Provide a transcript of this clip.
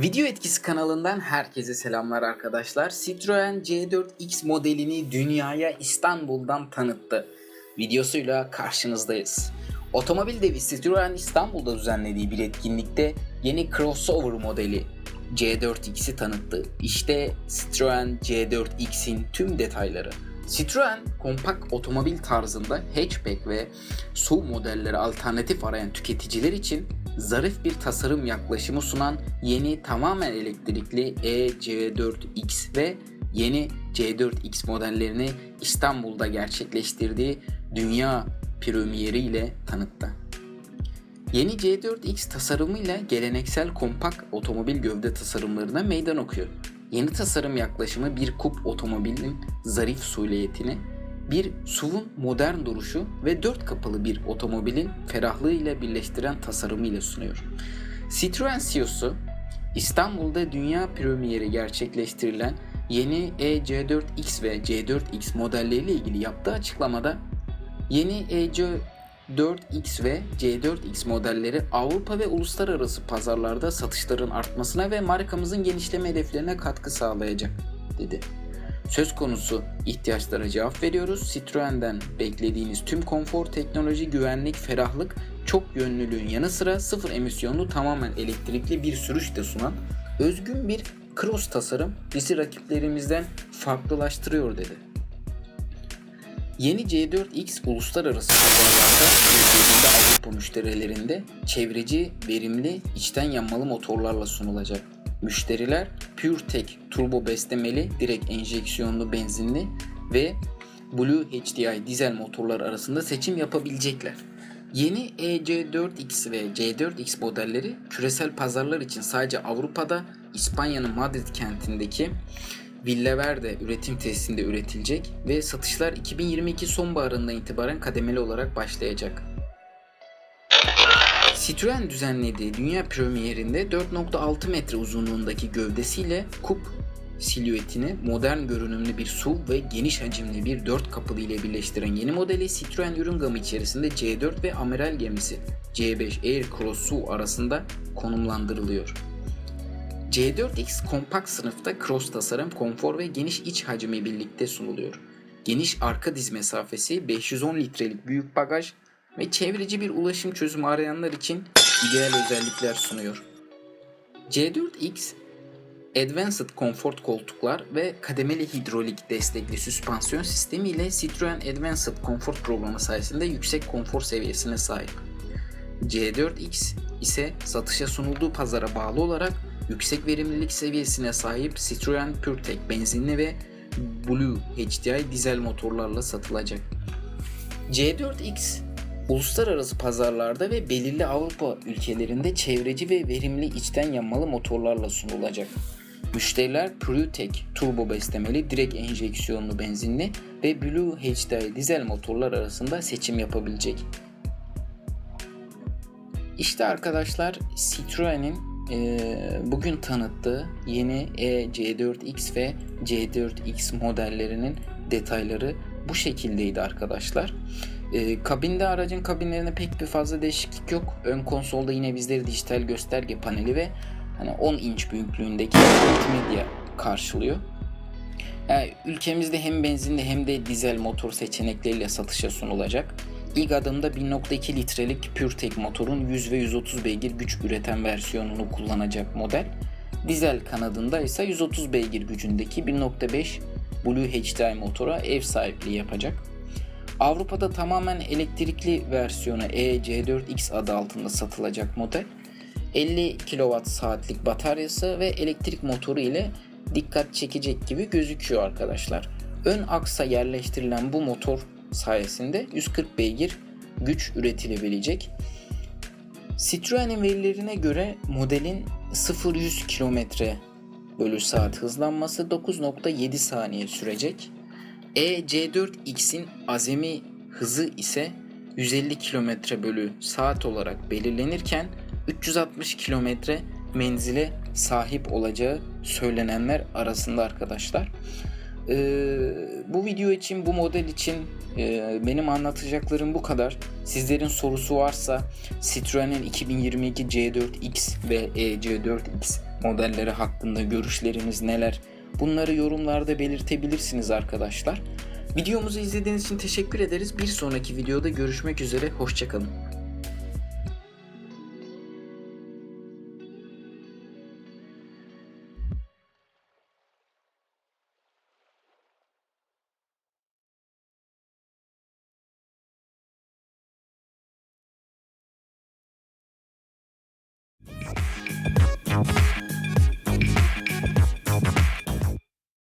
Video Etkisi kanalından herkese selamlar arkadaşlar. Citroen C4X modelini dünyaya İstanbul'dan tanıttı. Videosuyla karşınızdayız. Otomobil devi Citroen İstanbul'da düzenlediği bir etkinlikte yeni crossover modeli C4X'i tanıttı. İşte Citroen C4X'in tüm detayları. Citroen kompakt otomobil tarzında hatchback ve SUV modelleri alternatif arayan tüketiciler için zarif bir tasarım yaklaşımı sunan yeni tamamen elektrikli E EC4X ve yeni C4X modellerini İstanbul'da gerçekleştirdiği dünya premieriyle tanıttı. Yeni C4X tasarımıyla geleneksel kompakt otomobil gövde tasarımlarına meydan okuyor. Yeni tasarım yaklaşımı bir kup otomobilin zarif suliyetini, bir SUV'un modern duruşu ve dört kapılı bir otomobilin ferahlığıyla birleştiren tasarımıyla sunuyor. Citroen CEO'su İstanbul'da dünya premieri gerçekleştirilen yeni E EC4X ve C4X modelleriyle ilgili yaptığı açıklamada yeni E EC4X ve C4X modelleri Avrupa ve uluslararası pazarlarda satışların artmasına ve markamızın genişleme hedeflerine katkı sağlayacak dedi. Söz konusu ihtiyaçlara cevap veriyoruz. Citroen'den beklediğiniz tüm konfor, teknoloji, güvenlik, ferahlık, çok yönlülüğün yanı sıra sıfır emisyonlu tamamen elektrikli bir sürüş de sunan özgün bir cross tasarım bizi rakiplerimizden farklılaştırıyor dedi. Yeni C4X uluslararası pazarlarda Avrupa müşterilerinde çevreci, verimli, içten yanmalı motorlarla sunulacak. Müşteriler PureTech turbo beslemeli, direkt enjeksiyonlu benzinli ve Blue HDI dizel motorlar arasında seçim yapabilecekler. Yeni EC4X ve C4X modelleri küresel pazarlar için sadece Avrupa'da İspanya'nın Madrid kentindeki Villaverde üretim tesisinde üretilecek ve satışlar 2022 sonbaharından itibaren kademeli olarak başlayacak. Citroen düzenlediği dünya premierinde 4.6 metre uzunluğundaki gövdesiyle kup silüetini modern görünümlü bir SUV ve geniş hacimli bir 4 kapılı ile birleştiren yeni modeli Citroen ürün gamı içerisinde C4 ve amiral gemisi C5 Air Cross SUV arasında konumlandırılıyor. C4X kompakt sınıfta cross tasarım, konfor ve geniş iç hacmi birlikte sunuluyor. Geniş arka diz mesafesi, 510 litrelik büyük bagaj ve çevreci bir ulaşım çözümü arayanlar için ideal özellikler sunuyor. C4X Advanced Comfort koltuklar ve kademeli hidrolik destekli süspansiyon sistemi ile Citroen Advanced Comfort programı sayesinde yüksek konfor seviyesine sahip. C4X ise satışa sunulduğu pazara bağlı olarak yüksek verimlilik seviyesine sahip Citroen PureTech benzinli ve Blue HDI dizel motorlarla satılacak. C4X uluslararası pazarlarda ve belirli Avrupa ülkelerinde çevreci ve verimli içten yanmalı motorlarla sunulacak. Müşteriler PureTech turbo beslemeli direkt enjeksiyonlu benzinli ve Blue HDI dizel motorlar arasında seçim yapabilecek. İşte arkadaşlar Citroen'in e, bugün tanıttığı yeni E C4X ve C4X modellerinin detayları bu şekildeydi arkadaşlar. E, kabinde aracın kabinlerinde pek bir fazla değişiklik yok. Ön konsolda yine bizleri dijital gösterge paneli ve hani 10 inç büyüklüğündeki multimedya karşılıyor. Yani ülkemizde hem benzinli hem de dizel motor seçenekleriyle satışa sunulacak. İlk adımda 1.2 litrelik PureTech motorun 100 ve 130 beygir güç üreten versiyonunu kullanacak model. Dizel kanadında ise 130 beygir gücündeki 1.5 Blue HDI motora ev sahipliği yapacak. Avrupa'da tamamen elektrikli versiyonu E EC4X adı altında satılacak model. 50 kWh saatlik bataryası ve elektrik motoru ile dikkat çekecek gibi gözüküyor arkadaşlar. Ön aksa yerleştirilen bu motor sayesinde 140 beygir güç üretilebilecek. Citroen'in verilerine göre modelin 0-100 km bölü saat hızlanması 9.7 saniye sürecek. E EC4X'in azami hızı ise 150 km bölü saat olarak belirlenirken 360 km menzile sahip olacağı söylenenler arasında arkadaşlar. Ee, bu video için, bu model için e, benim anlatacaklarım bu kadar. Sizlerin sorusu varsa Citroen'in 2022 C4X ve E EC4X modelleri hakkında görüşleriniz neler? Bunları yorumlarda belirtebilirsiniz arkadaşlar. Videomuzu izlediğiniz için teşekkür ederiz. Bir sonraki videoda görüşmek üzere. Hoşçakalın.